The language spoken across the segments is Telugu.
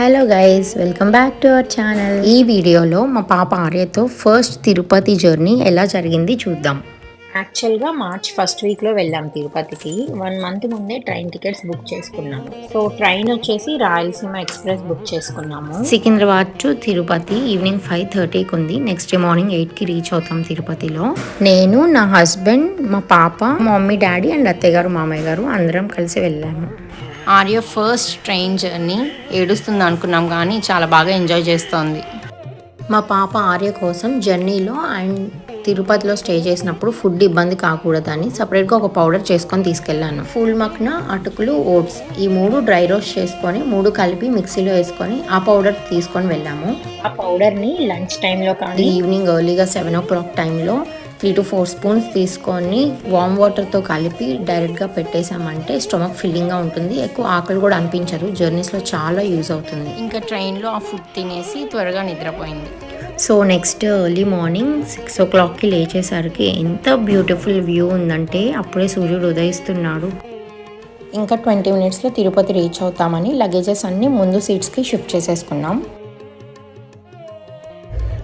Hello guys welcome back to our channel ఈ వీడియోలో మా పాప ఆర్యతో ఫస్ట్ తిరుపతి జర్నీ ఎలా జరిగింది చూద్దాం. యాక్చువల్గా మార్చ్ ఫస్ట్ వీక్లో వెళ్ళాం తిరుపతికి. వన్ మంత్ ముందే ట్రైన్ టికెట్స్ బుక్ చేసుకున్నాము సో ట్రైన్ వచ్చేసి రాయలసీమ ఎక్స్ప్రెస్ బుక్ చేసుకున్నాము. Secunderabad to Tirupati evening five థర్టీకి ఉంది. నెక్స్ట్ డే మార్నింగ్ ఎయిట్కి రీచ్ అవుతాం తిరుపతిలో. నేను నా హస్బెండ్ మా పాప మా మమ్మీ డాడీ అండ్ అత్తయ్య గారు మామయ్య గారు అందరం కలిసి వెళ్ళాము. ఆర్య ఫస్ట్ ట్రైన్ జర్నీ ఏడుస్తుంది అనుకున్నాం కానీ చాలా బాగా ఎంజాయ్ చేస్తోంది. మా పాప ఆర్య కోసం జర్నీలో అండ్ తిరుపతిలో స్టే చేసినప్పుడు ఫుడ్ ఇబ్బంది కాకూడదని సపరేట్గా ఒక పౌడర్ చేసుకొని తీసుకెళ్ళాను. ఫుల్ మక్న అటుకులు ఓట్స్ ఈ మూడు డ్రై రోస్ట్ చేసుకొని మూడు కలిపి మిక్సీలో వేసుకొని ఆ పౌడర్ తీసుకొని వెళ్ళాము. ఆ పౌడర్ని లంచ్ టైంలో కానీ ఈవినింగ్ ఎర్లీగా సెవెన్ ఓ క్లాక్ టైంలో త్రీ టు ఫోర్ స్పూన్స్ తీసుకొని వామ్ వాటర్తో కలిపి డైరెక్ట్గా పెట్టేసామంటే స్టొమక్ ఫిల్లింగ్గా ఉంటుంది. ఎక్కువ ఆకలి కూడా అనిపించదు. జర్నీస్లో చాలా యూజ్ అవుతుంది. ఇంకా ట్రైన్లో ఆ ఫుడ్ తినేసి త్వరగా నిద్రపోయింది. So next early morning six ఓ క్లాక్కి లేచేసరికి ఎంత బ్యూటిఫుల్ వ్యూ ఉందంటే అప్పుడే సూర్యుడు ఉదయిస్తున్నాడు. ఇంకా ట్వంటీ మినిట్స్లో తిరుపతి రీచ్ అవుతామని లగేజెస్ అన్నీ ముందు సీట్స్కి షిఫ్ట్ చేసేసుకున్నాం.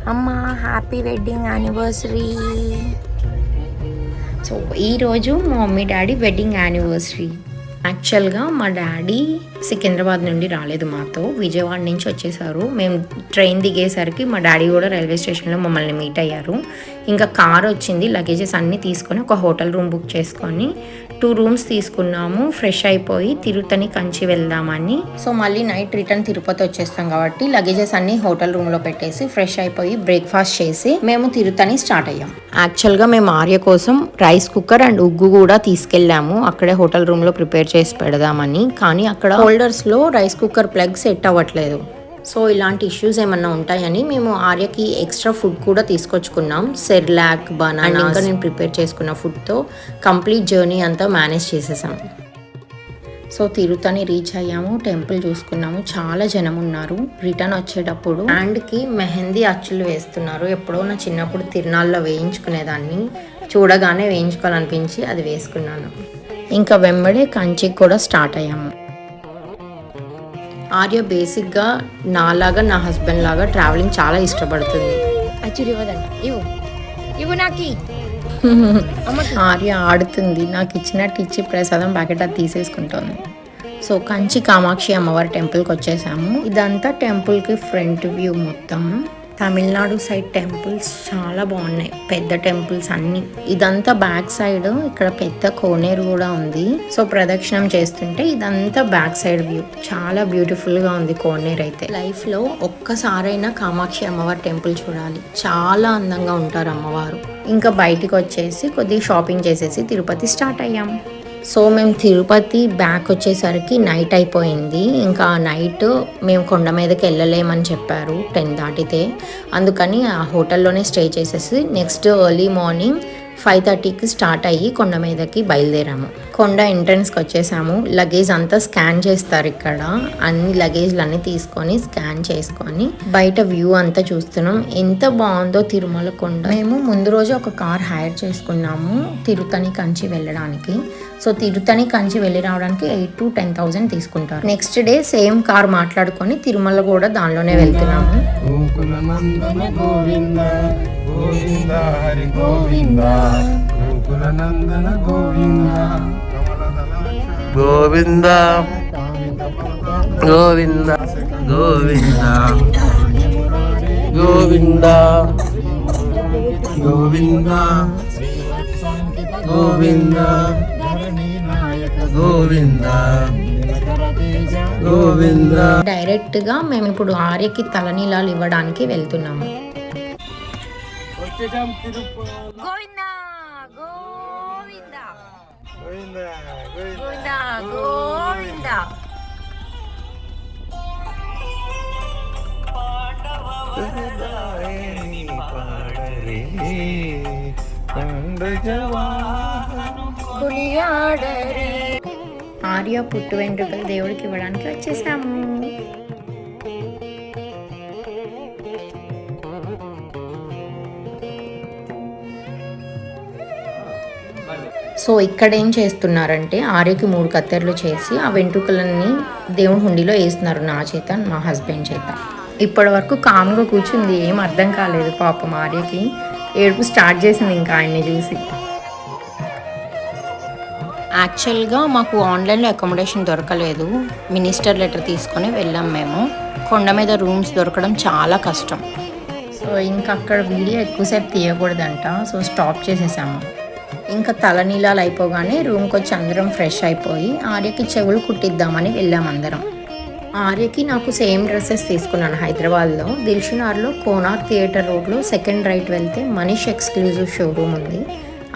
అమ్మ హ్యాపీ వెడ్డింగ్ యానివర్సరీ సో ఈరోజు మా మమ్మీ డాడీ వెడ్డింగ్ యానివర్సరీ యాక్చువల్గా మా డాడీ సికింద్రాబాద్ నుండి రాలేదు మాతో. విజయవాడ నుంచి వచ్చేసారు. మేము ట్రైన్ దిగేసరికి మా డాడీ కూడా రైల్వే స్టేషన్లో మమ్మల్ని మీట్ అయ్యారు. ఇంకా కార్ వచ్చింది లగేజెస్ అన్నీ తీసుకొని ఒక హోటల్ రూమ్ బుక్ చేసుకొని టూ రూమ్స్ తీసుకున్నాము. ఫ్రెష్ అయిపోయి తిరుతని కంచి వెళ్దామని. సో మళ్ళీ నైట్ రిటర్న్ తిరుపతి వచ్చేస్తాం కాబట్టి లగేజెస్ అన్ని హోటల్ రూమ్లో పెట్టేసి ఫ్రెష్ అయిపోయి బ్రేక్ఫాస్ట్ చేసి మేము తిరుతని స్టార్ట్ అయ్యాం. యాక్చువల్గా మేము ఆర్య కోసం రైస్ కుక్కర్ అండ్ ఉగ్గు కూడా తీసుకెళ్ళాము. అక్కడే హోటల్ రూమ్లో ప్రిపేర్ చేసి పెడదామని. కానీ అక్కడ హోల్డర్స్లో రైస్ కుక్కర్ ప్లగ్ సెట్ అవ్వట్లేదు. సో ఇలాంటి ఇష్యూస్ ఏమన్నా ఉంటాయని మేము ఆర్యకి ఎక్స్ట్రా ఫుడ్ కూడా తీసుకొచ్చుకున్నాం. సెర్లాక్ బనానా ఇంకా నేను ప్రిపేర్ చేసుకున్న ఫుడ్తో కంప్లీట్ జర్నీ అంతా మేనేజ్ చేసేసాం. సో తిరుతని రీచ్ అయ్యాము టెంపుల్ చూసుకున్నాము. చాలా జనం ఉన్నారు రిటర్న్ వచ్చేటప్పుడు. హ్యాండ్కి మెహందీ అచ్చులు వేస్తున్నారు. ఎప్పుడో నా చిన్నప్పుడు తిరునాళ్ళలో వేయించుకునేదాన్ని. చూడగానే వేయించుకోవాలనిపించి అది వేసుకున్నాను. ఇంకా వెంబడే కంచికి కూడా స్టార్ట్ అయ్యాము. ఆర్య బేసిక్గా నాలాగా నా హస్బెండ్ లాగా ట్రావెలింగ్ చాలా ఇష్టపడుతుంది. అచ్చురు ఇవ్వదండి ఇవ్వు. ఇవ్వు నాకి. ఆర్య ఆడుతుంది. నాకు ఇచ్చినట్టు ఇచ్చి ప్రసాదం ప్యాకెట్ అది తీసేసుకుంటోంది. సో కంచి కామాక్షి అమ్మవారి టెంపుల్కి వచ్చేసాము. ఇదంతా టెంపుల్కి ఫ్రంట్ వ్యూ మొత్తం. తమిళనాడు సైడ్ టెంపుల్స్ చాలా బాగున్నాయి. పెద్ద టెంపుల్స్ అన్ని. ఇదంతా బ్యాక్ సైడ్ ఇక్కడ పెద్ద కోనేరు కూడా ఉంది. సో ప్రదక్షిణం చేస్తుంటే ఇదంతా బ్యాక్ సైడ్ వ్యూ. చాలా బ్యూటిఫుల్గా ఉంది కోనేరు అయితే. లైఫ్లో ఒక్కసారైనా కామాక్షి అమ్మవారి టెంపుల్ చూడాలి. చాలా అందంగా ఉంటారు అమ్మవారు. ఇంకా బయటికి వచ్చేసి కొద్దిగా షాపింగ్ చేసేసి తిరుపతి స్టార్ట్ అయ్యాం. సో మేము తిరుపతి బ్యాక్ వచ్చేసరికి నైట్ అయిపోయింది. ఇంకా నైట్ మేము కొండ మీదకి వెళ్ళలేమని చెప్పారు టెన్ దాటితే. అందుకని ఆ హోటల్లోనే స్టే చేసేసి నెక్స్ట్ ఎర్లీ మార్నింగ్ ఫైవ్ థర్టీకి స్టార్ట్ అయ్యి కొండ మీదకి బయలుదేరాము. కొండ ఎంట్రన్స్కి వచ్చేసాము. లగేజ్ అంతా స్కాన్ చేస్తారు ఇక్కడ. అన్ని లగేజ్లు అన్ని తీసుకొని స్కాన్ చేసుకొని బయట వ్యూ అంతా చూస్తున్నాం. ఎంత బాగుందో తిరుమల కొండ. మేము ముందు రోజు ఒక కార్ హైర్ చేసుకున్నాము తిరుతని కంచి వెళ్ళడానికి. సో తిరుతని కంచి వెళ్ళి రావడానికి ఎయిట్ టు టెన్ థౌసండ్ తీసుకుంటారు. నెక్స్ట్ డే సేమ్ కార్ మాట్లాడుకొని తిరుమల కూడా దానిలోనే వెళ్తున్నాము. గోకుల గోవింద. గోవింద హరి గోవింద గోకుల గోవింద. గోవింద గోవింద గోవింద. గోవింద గోవింద గోవింద గోవింద. గోవింద. డైరెక్ట్గా మేము ఇప్పుడు ఆర్యకి తలనీలాలు ఇవ్వడానికి వెళ్తున్నాము. వచ్చేసాం ఆర్య పుట్టు వెంట్రుకలు దేవుడికి ఇవ్వడానికి వచ్చేసాము. సో ఇక్కడ ఏం చేస్తున్నారంటే ఆర్యకి మూడు కత్తెరలు చేసి ఆ వెంట్రుకలన్నీ దేవుని హుండీలో వేస్తున్నారు నా చేత మా హస్బెండ్ చేత. ఇప్పటి వరకు కామ్గా కూర్చుంది ఏం అర్థం కాలేదు పాపం ఆర్యకి. ఏడుపు స్టార్ట్ చేసింది ఇంకా ఆయన్ని చూసి. యాక్చువల్గా మాకు ఆన్లైన్లో అకామిడేషన్ దొరకలేదు. మినిస్టర్ లెటర్ తీసుకొని వెళ్ళాం మేము. కొండ మీద రూమ్స్ దొరకడం చాలా కష్టం. సో ఇంకా అక్కడ వీడియో ఎక్కువసేపు తీయకూడదంట. సో స్టాప్ చేసేసాము. ఇంకా తలనీలాలు అయిపోగానే రూమ్కి వచ్చి అందరం ఫ్రెష్ అయిపోయి ఆర్యకి చెవులు కుట్టిద్దామని వెళ్ళాం అందరం. ఆర్యకి నాకు సేమ్ డ్రెస్సెస్ తీసుకున్నాను హైదరాబాద్లో. దిల్షునార్లో కోనార్ థియేటర్ రోడ్లో సెకండ్ రైట్ వెళ్తే మనీష్ ఎక్స్క్లూజివ్ షోరూమ్ ఉంది.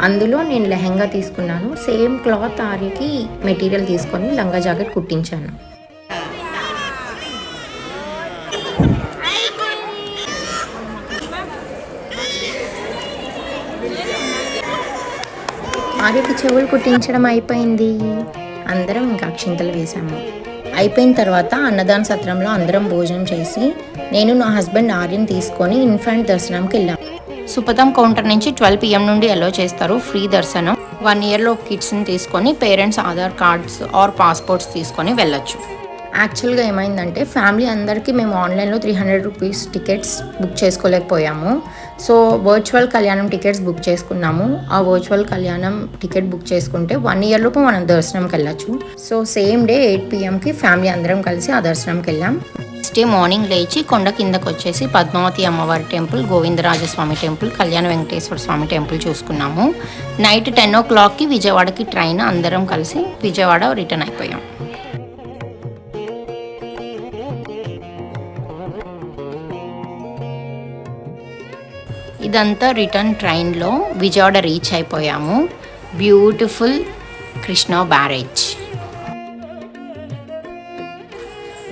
అందులో నేను లెహంగా తీసుకున్నాను. సేమ్ క్లాత్ ఆర్యకి మెటీరియల్ తీసుకొని లంగా జాకెట్ కుట్టించాను. ఆర్యకి చెవులు కుట్టించడం అయిపోయింది. అందరం ఇంకా అక్షింతలు వేసాము అయిపోయిన తర్వాత అన్నదాన సత్రంలో అందరం భోజనం చేసి నేను నా హస్బెండ్ ఆర్యన్ తీసుకొని ఇన్ఫాంట్ దర్శనంకి వెళ్ళాం. సుపథం కౌంటర్ నుంచి ట్వెల్వ్ పిఎం నుండి అలో చేస్తారు ఫ్రీ దర్శనం. వన్ ఇయర్లో కిడ్స్ని తీసుకొని parents Aadhaar cards or passports తీసుకొని వెళ్ళొచ్చు. యాక్చువల్గా ఏమైందంటే ఫ్యామిలీ అందరికీ మేము ఆన్లైన్లో three hundred rupees tickets book చేసుకోలేకపోయాము. So virtual కళ్యాణం టికెట్స్ బుక్ చేసుకున్నాము. ఆ వర్చువల్ కళ్యాణం టికెట్ బుక్ చేసుకుంటే వన్ ఇయర్ లోపు మనం దర్శనంకి వెళ్ళచ్చు సో సేమ్ డే ఎయిట్ పిఎంకి ఫ్యామిలీ అందరం కలిసి ఆ దర్శనంకి వెళ్ళాం నెక్స్ట్ డే మార్నింగ్ లేచి కొండ కిందకు వచ్చేసి పద్మావతి అమ్మవారి temple Govindarajaswamy temple Kalyana Venkateswara Swamy temple చూసుకున్నాము. నైట్ టెన్ ఓ క్లాక్కి విజయవాడకి ట్రైన్ అందరం కలిసి విజయవాడ రిటర్న్ అయిపోయాం. ఇదంతా రిటర్న్ ట్రైన్లో విజయవాడ రీచ్ అయిపోయాము. బ్యూటిఫుల్ కృష్ణా బ్యారేజ్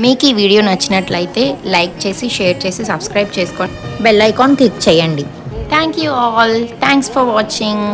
మీకు ఈ వీడియో నచ్చినట్లయితే లైక్ చేసి షేర్ చేసి సబ్స్క్రైబ్ చేసుకోండి. బెల్ ఐకాన్ క్లిక్ చేయండి. Thank you all thanks for watching